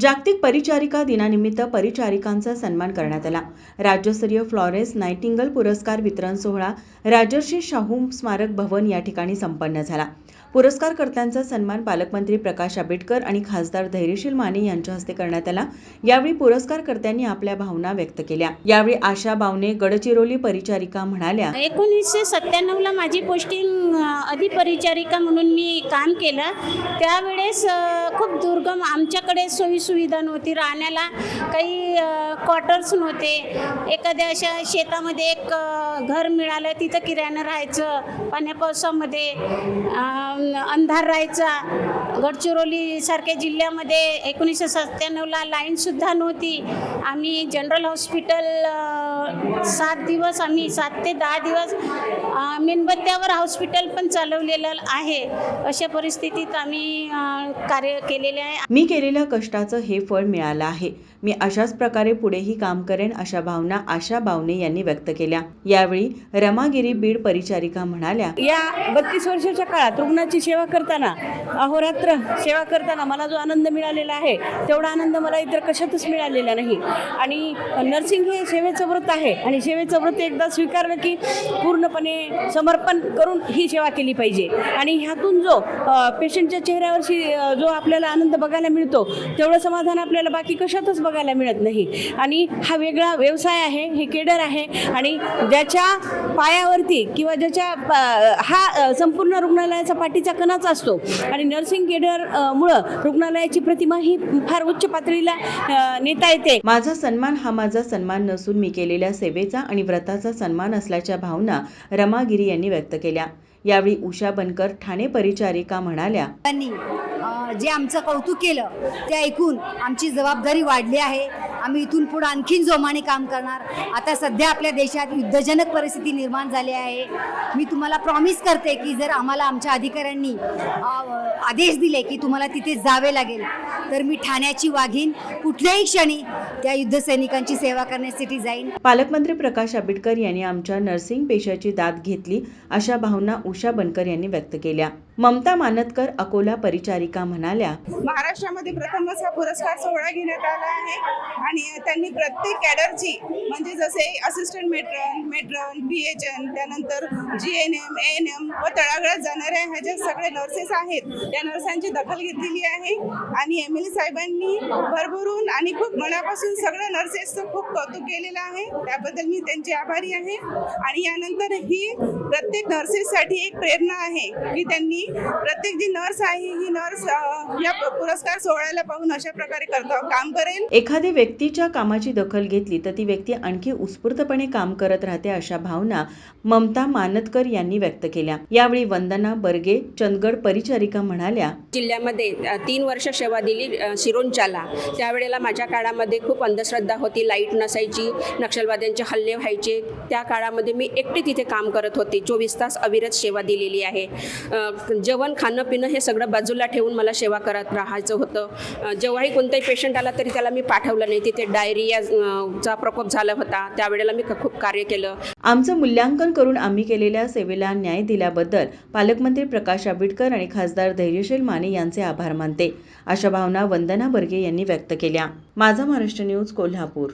जागतिक परिचारिका दिनानिमित्त परिचारिकांचा सन्मान करण्यात आला. राज्यस्तरीय फ्लॉरेन्स नायटिंगल पुरस्कार वितरण सोहळा राजर्षी शाहू स्मारक भवन या ठिकाणी संपन्न झाला. पुरस्कारकर्त्यांचा सन्मान पालकमंत्री प्रकाश आंबेडकर आणि खासदार धैर्यशील माने यांच्या हस्ते करण्यात आला. यावेळी पुरस्कारकर्त्यांनी आपल्या भावना व्यक्त केल्या. यावेळी आशा बावने गडचिरोली परिचारिका म्हणाल्या एकोणीसशे सत्त्याण्णवला माझी पोस्टिंग अधिपरिचारिका म्हणून मी काम केलं. त्यावेळेस खूप दुर्गम आमच्याकडे सोयीसुविधा नव्हती. राहण्याला काही क्वार्टर्स नव्हते. एखाद्या अशा शेतामध्ये एक घर मिळालं तिथं किरायानं राहायचं पाण्या पावसामध्ये. अंधार राहायचा. गडचिरोली सारख्या जिल्ह्यामध्ये एकोणीसशे सत्त्याण्णवला लाईनसुद्धा नव्हती. आम्ही जनरल हॉस्पिटल सात दिवस आम्ही सात ते दहा दिवस मेणबत्त्यावर हॉस्पिटल पण चालवलेलं आहे. अशा परिस्थितीत आम्ही कार्य केलेले आहे. मी केलेल्या कष्टाचं हे फळ मिळालं आहे. मी अशाच प्रकारे पुढेही काम करेन अशा भावना आशा बावने यांनी व्यक्त केल्या. यावेळी रमागिरी बीड परिचारिका म्हणाल्या या बत्तीस वर्षाच्या काळात रुग्णाची सेवा करताना अहोरात्र सेवा करताना मला जो आनंद मिळालेला आहे तेवढा आनंद मला इतर कशातच मिळालेला नाही. आणि नर्सिंग हे सेवेचं व्रत आहे आणि सेवेचं व्रत एकदा स्वीकारलं की पूर्णपणे समर्पण करून ही सेवा केली पाहिजे. आणि ह्यातून जो पेशंटच्या चेहऱ्यावरशी जो आपल्याला आनंद बघायला मिळतो तेवढं समाधान आपल्याला बाकी कशातच बघायला मिळत नाही. आणि हा वेगळा व्यवसाय आहे हे केडर आहे आणि ज्याच्या पायावरती किंवा ज्याच्या पा- हा संपूर्ण रुग्णालयाचा पाठी पाठीचा कणाच असतो. आणि नर्सिंग केडर मुळं रुग्णालयाची प्रतिमा ही फार उच्च पातळीला नेता येते. माझा सन्मान हा माझा सन्मान नसून मी केलेल्या सेवेचा आणि व्रताचा सन्मान असल्याच्या भावना रमागिरी यांनी व्यक्त केल्या. यावेळी उषा बनकर ठाणे परिचारिका म्हणाल्या त्यांनी जे आमचं कौतुक केलं ते ऐकून आमची जबाबदारी वाढली आहे. आम्ही इथून पुढे आणखीन जोमाने काम करणार. आता सध्या आपल्या देशात युद्धजनक परिस्थिती निर्माण झाली आहे. मी तुम्हाला प्रॉमिस करते की जर आम्हाला आमच्या अधिकाऱ्यांनी आदेश दिले की तुम्हाला तिथे जावे लागेल तर मी ठाण्याची वाघीण कुठल्याही क्षणी त्या युद्धसैनिकांची सेवा करण्यासाठी जाईन. पालकमंत्री प्रकाश आंबेडकर यांनी आमच्या नर्सिंग पेशाची दाद घेतली अशा भावना उषा बनकर यांनी व्यक्त केल्या. ममता मानतकर अकोला परिचारिका म्हणाल्या महाराष्ट्रामध्ये प्रथमच हा पुरस्कार सोहळा घेण्यात आला आहे. आणि त्यांनी प्रत्येक कॅडरची म्हणजे जसे assistant matron matron B H N त्यानंतर G N M N M व तळागळात जाणाऱ्या ह्या ज्या सगळे नर्सेस आहेत त्या नर्सांची दखल घेतलेली आहे. आणि एम एल ए साहेबांनी भरभरून आणि खूप मनापासून सगळ्या नर्सेसचं खूप कौतुक केलेलं आहे. त्याबद्दल मी त्यांची आभारी आहे. आणि यानंतर ही प्रत्येक नर्सेससाठी एक प्रेरणा आहे की त्यांनी प्रत्येक जी नर्स आहे ही नर्स या पुरस्कार सोहळ्याला पाहून अशा प्रकारे करता काम करेल. एखादी व्यक्तीच्या कामाची दखल घेतली तर ती व्यक्ती आणखी उत्स्फूर्तपणे काम करत राहते अशा भावना ममता मानतकर यांनी व्यक्त केल्या. यावेळी वंदना बर्गे चंदगड परिचारिका म्हणाल्या जिल्ह्यामध्ये तीन वर्ष सेवा दिली सिरोंचाला त्यावेळेला माझ्या काळामध्ये खूप अंधश्रद्धा होती लाइट नसायची नक्षलवाद्यांचे हल्ले व्हायचे. त्या काळामध्ये मी एकटी तिथे काम करत होते. चोवीस तास अविरत सेवा दिलेली आहे. जेवण खाणं पिणं हे सगळं बाजूला ठेवून मला सेवा करत राहायचं होतं. जेव्हाही कोणताही पेशंट आला तरी त्याला मी पाठवलं नाही. तिथे डायरिया चा प्रकोप झाला होता. त्यावेळेला मी खूप कार्य केलं. आमचं मूल्यांकन करून आम्ही केलेल्या सेवेला न्याय दिल्याबद्दल पालकमंत्री प्रकाश आंबेडकर आणि खासदार धैर्यशील माने यांचे आभार मानते. अशा भावना वंदना बर्गे यांनी व्यक्त केल्या. माझा महाराष्ट्र न्यूज कोल्हापूर.